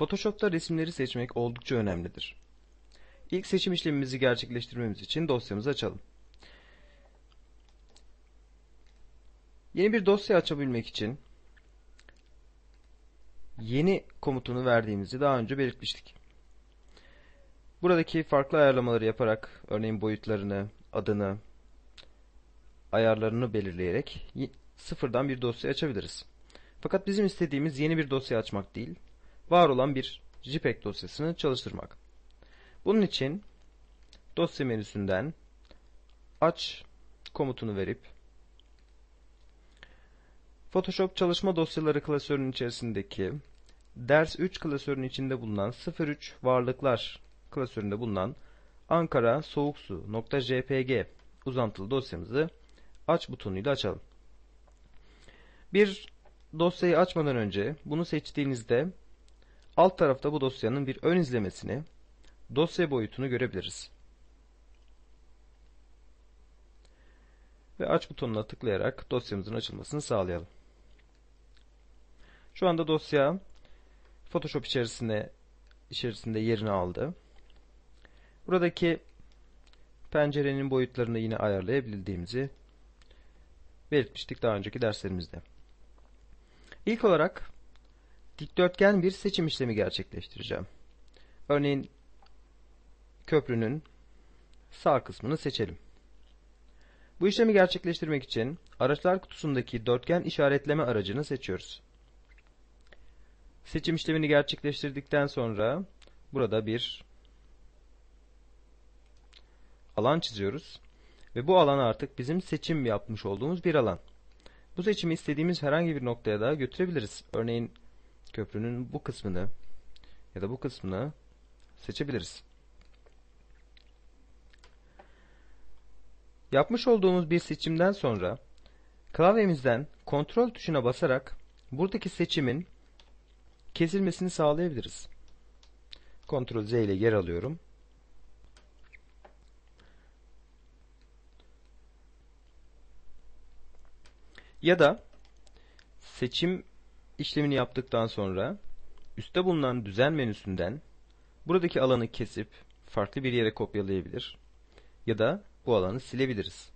Photoshop'ta resimleri seçmek oldukça önemlidir. İlk seçim işlemimizi gerçekleştirmemiz için dosyamızı açalım. Yeni bir dosya açabilmek için yeni komutunu verdiğimizi daha önce belirtmiştik. Buradaki farklı ayarlamaları yaparak örneğin boyutlarını, adını, ayarlarını belirleyerek sıfırdan bir dosya açabiliriz. Fakat bizim istediğimiz yeni bir dosya açmak değil, var olan bir JPEG dosyasını çalıştırmak. Bunun için dosya menüsünden aç komutunu verip Photoshop çalışma dosyaları klasörünün içerisindeki ders 3 klasörünün içinde bulunan 03 varlıklar klasöründe bulunan Ankara soğuk su.jpg uzantılı dosyamızı aç butonuyla açalım. Bir dosyayı açmadan önce bunu seçtiğinizde alt tarafta bu dosyanın bir ön izlemesini, dosya boyutunu görebiliriz. Ve aç butonuna tıklayarak dosyamızın açılmasını sağlayalım. Şu anda dosya Photoshop içerisinde içerisinde yerini aldı. Buradaki pencerenin boyutlarını yine ayarlayabildiğimizi belirtmiştik daha önceki derslerimizde. İlk olarak dikdörtgen bir seçim işlemi gerçekleştireceğim. Örneğin köprünün sağ kısmını seçelim. Bu işlemi gerçekleştirmek için araçlar kutusundaki dörtgen işaretleme aracını seçiyoruz. Seçim işlemini gerçekleştirdikten sonra burada bir alan çiziyoruz. Ve bu alan artık bizim seçim yapmış olduğumuz bir alan. Bu seçimi istediğimiz herhangi bir noktaya da götürebiliriz. Örneğin köprünün bu kısmını ya da bu kısmını seçebiliriz. Yapmış olduğumuz bir seçimden sonra klavyemizden kontrol tuşuna basarak buradaki seçimin kesilmesini sağlayabiliriz. Ctrl Z ile yer alıyorum. Ya da seçim işlemini yaptıktan sonra üstte bulunan düzen menüsünden buradaki alanı kesip farklı bir yere kopyalayabilir ya da bu alanı silebiliriz.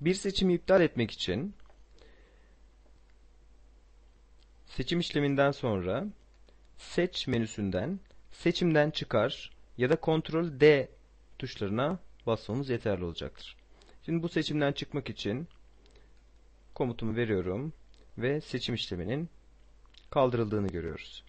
Bir seçimi iptal etmek için seçim işleminden sonra seç menüsünden seçimden çıkar ya da Ctrl D tuşlarına basmamız yeterli olacaktır. Şimdi bu seçimden çıkmak için komutumu veriyorum ve seçim işleminin kaldırıldığını görüyoruz.